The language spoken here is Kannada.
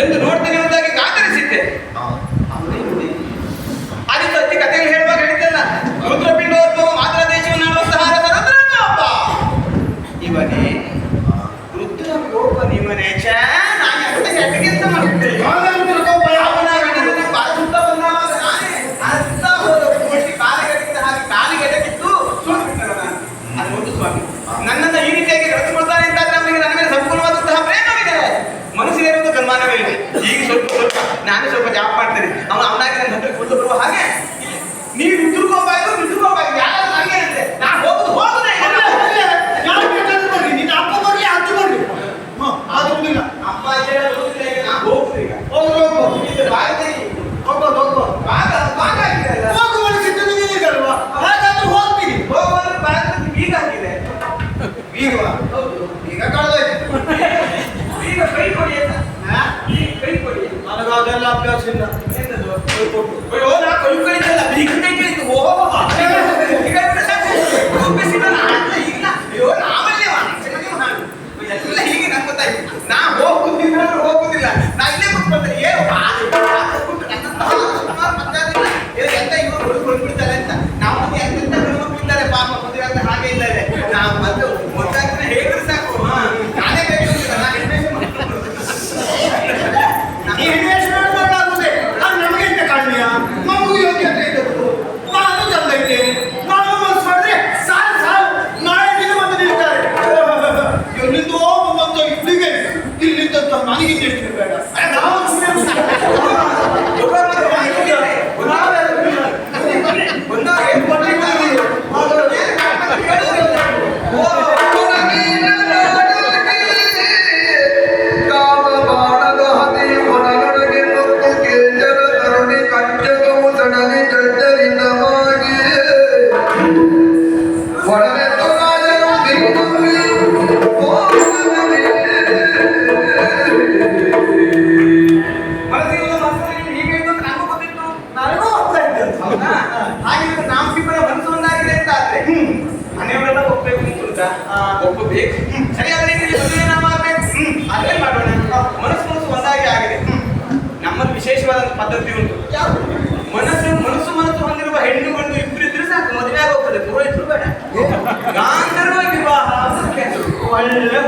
ಎಂದು ನೋಡ್ತೇನೆ ಎಂಬುದಾಗಿ ಕಾತರಿಸಿದ್ದೆ ಆದಿತ್ಯ ಕಥೆಗಳು ಹೇಳುವಾಗ ಹೇಳಿದ್ದಲ್ಲ ರುದ್ರಪಿಂಡೋದ್ಭವ ಮಾತ್ರ ದೇಶವನ್ನು ಆಳುವಂತಹ ರುದ್ರಕೋಪ ಇವನೇ ರುದ್ರಕೋಪ ನಿಮ್ಮನೆ ಚೆನ್ನಾಗಿ ಅಂತ ಹೆಸರಿಗಿಂತ ಮಾಡುತ್ತೇವೆ ಅಭ್ಯಾಸ ಇಲ್ಲ ಓ ನಾ ಕೈ ಕೈ ಓ ಪದ್ಧತಿ ಉಂಟು. ಮನಸ್ಸು ಮನಸ್ಸು ಮನಸ್ಸು ಹೊಂದಿರುವ ಹೆಣ್ಣು, ಗಂಡು ಇಬ್ಬರು ಇದ್ರೆ ಸಾಕು, ಮದುವೆ ಆಗೋಗ್ತದೆ. ಪುರೋಹಿತರು ಬೇಡ. ಗಾಂಧರ್ವ ವಿವಾಹ ಒಳ್ಳೆ